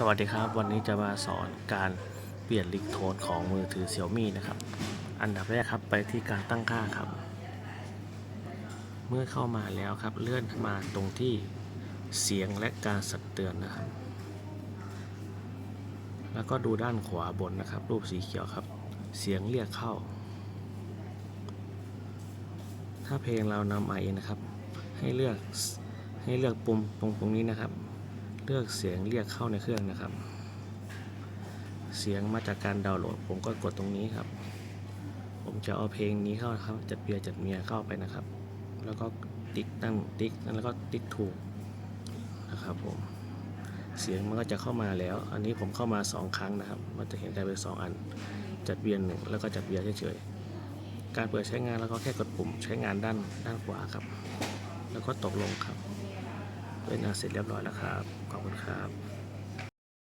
สวัสดีครับ วันนี้จะมาสอนการเปลี่ยนลิงโทนของมือถือ Xiaomi นะครับ อันดับแรกครับไปที่การตั้งค่าครับ เมื่อเข้ามาแล้วครับเลื่อนมาตรงที่เสียงและการสั่นเตือนนะครับ แล้วก็ดูด้านขวาบนนะครับ รูปสีเขียวครับ เสียงเรียกเข้า ถ้าเพลงเรานำมาเองนะครับ ให้เลือกให้เลือกปุ่มตรงตรงนี้นะครับ เลือกเสียงเรียกเข้าในเครื่องนะครับ เสียงมาจากการดาวน์โหลด ผมก็กดตรงนี้ครับ ผมจะเอาเพลงนี้เข้านะครับ จัดเบียร์จัดเมียเข้าไปนะครับ แล้วก็ติ๊กตั้งติ๊กแล้วก็ติ๊กถูกนะครับผม เสียงมันก็จะเข้ามาแล้ว อันนี้ผมเข้ามาสองครั้งนะครับ มันจะเห็นได้เป็นสองอัน จัดเบียร์หนึ่งแล้วก็จัดเบียร์เฉยๆ การเปิดใช้งานแล้วก็แค่กดปุ่มใช้งานด้านด้านขวาครับ แล้วก็ตกลงครับ เป็นอันเสร็จเรียบร้อยแล้วครับ ขอบคุณครับ